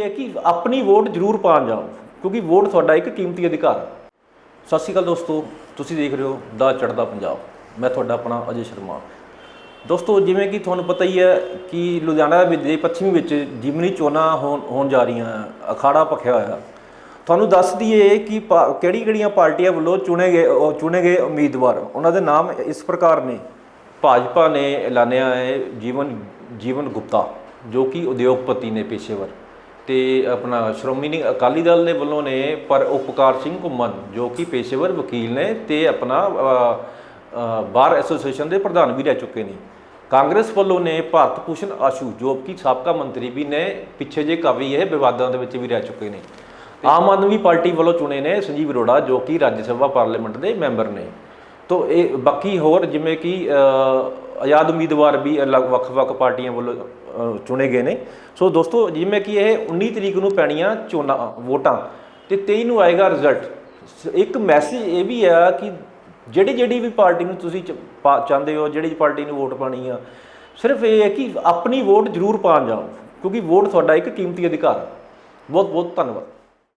ਇਹ ਹੈ ਕਿ ਆਪਣੀ ਵੋਟ ਜ਼ਰੂਰ ਪਾਉਣ ਜਾਓ, ਕਿਉਂਕਿ ਵੋਟ ਤੁਹਾਡਾ ਇੱਕ ਕੀਮਤੀ ਅਧਿਕਾਰ ਹੈ। ਸਤਿ ਸ਼੍ਰੀ ਅਕਾਲ ਦੋਸਤੋ, ਤੁਸੀਂ ਦੇਖ ਰਹੇ ਹੋ ਦਾ ਚੜਦਾ ਪੰਜਾਬ। ਮੈਂ ਤੁਹਾਡਾ ਆਪਣਾ ਅਜੇ ਸ਼ਰਮਾ। ਦੋਸਤੋ, ਜਿਵੇਂ ਕਿ ਤੁਹਾਨੂੰ ਪਤਾ ਹੀ ਹੈ ਕਿ ਲੁਧਿਆਣਾ ਵਿੱਚ ਦੇ ਪੱਛਮੀ ਵਿੱਚ ਜਿਮਨੀ ਚੋਣਾਂ ਹੋਣ ਹੋਣ ਜਾ ਰਹੀਆਂ, ਅਖਾੜਾ ਭਖਿਆ ਹੋਇਆ। ਤੁਹਾਨੂੰ ਦੱਸ ਦਈਏ ਕਿ ਕਿਹੜੀ ਕਿਹੜੀਆਂ ਪਾਰਟੀਆਂ ਵੱਲੋਂ ਚੁਣੇ ਗਏ ਚੁਣੇ ਗਏ ਉਮੀਦਵਾਰ? ਉਹਨਾਂ ਦੇ ਨਾਮ ਇਸ ਪ੍ਰਕਾਰ ਨੇ। ਭਾਜਪਾ ਨੇ ਐਲਾਨਿਆ ਹੈ ਜੀਵਨ ਜੀਵਨ ਗੁਪਤਾ, ਜੋ ਕਿ ਉਦਯੋਗਪਤੀ ਨੇ ਪੇਸ਼ੇਵਰ। ਤੇ ਆਪਣਾ ਸ਼੍ਰੋਮਣੀ ਅਕਾਲੀ ਦਲ ਦੇ ਵੱਲੋਂ ਨੇ ਪਰ ਉਪਕਾਰ ਸਿੰਘ ਘੁੰਮਣ, ਜੋ ਕਿ ਪੇਸ਼ੇਵਰ ਵਕੀਲ ਨੇ ਤੇ ਆਪਣਾ ਬਾਰ ਐਸੋਸੀਏਸ਼ਨ ਦੇ ਪ੍ਰਧਾਨ ਵੀ ਰਹਿ ਚੁੱਕੇ ਨੇ। ਕਾਂਗਰਸ ਵੱਲੋਂ ਨੇ ਭਾਰਤ ਭੂਸ਼ਣ ਆਸ਼ੂ, ਜੋ ਕਿ ਸਾਬਕਾ ਮੰਤਰੀ ਵੀ ਨੇ, ਪਿੱਛੇ ਜੇ ਕਾਫੀ ਇਹ ਵਿਵਾਦਾਂ ਦੇ ਵਿੱਚ ਵੀ ਰਹਿ ਚੁੱਕੇ ਨੇ। ਆਮ ਆਦਮੀ ਪਾਰਟੀ ਵੱਲੋਂ ਚੁਣੇ ਨੇ ਸੰਜੀਵ ਅਰੋੜਾ, ਜੋ ਕਿ ਰਾਜ ਸਭਾ ਪਾਰਲੀਮੈਂਟ ਦੇ ਮੈਂਬਰ ਨੇ। ਤੋ ਇਹ ਬਾਕੀ ਹੋਰ ਜਿਵੇਂ ਕਿ ਆਜ਼ਾਦ ਉਮੀਦਵਾਰ ਵੀ ਅਲੱਗ ਵੱਖ-ਵੱਖ ਪਾਰਟੀਆਂ ਵੱਲੋਂ ਚੁਣੇ ਗਏ ਨੇ। ਸੋ ਦੋਸਤੋ, ਜਿਵੇਂ ਕਿ ਇਹ 19 ਤਰੀਕ ਨੂੰ ਪੈਣੀਆਂ ਚੋਣਾਂ, ਵੋਟਾਂ ਤੇ 23 ਨੂੰ ਆਏਗਾ ਰਿਜ਼ਲਟ ਇੱਕ ਮੈਸੇਜ ਇਹ ਵੀ ਆ ਕਿ ਜਿਹੜੀ ਜਿਹੜੀ ਵੀ ਪਾਰਟੀ ਨੂੰ ਤੁਸੀਂ ਚ- ਪਾ- ਚਾਹੁੰਦੇ ਹੋ, ਜਿਹੜੀ ਪਾਰਟੀ ਨੂੰ ਵੋਟ ਪਾਣੀ ਆ, ਸਿਰਫ ਇਹ ਹੈ ਕਿ ਆਪਣੀ ਵੋਟ ਜ਼ਰੂਰ ਪਾਉਣ ਜਾਓ, ਕਿਉਂਕਿ ਵੋਟ ਤੁਹਾਡਾ ਇੱਕ ਕੀਮਤੀ ਅਧਿਕਾਰ ਹੈ ਬਹੁਤ ਬਹੁਤ ਧੰਨਵਾਦ।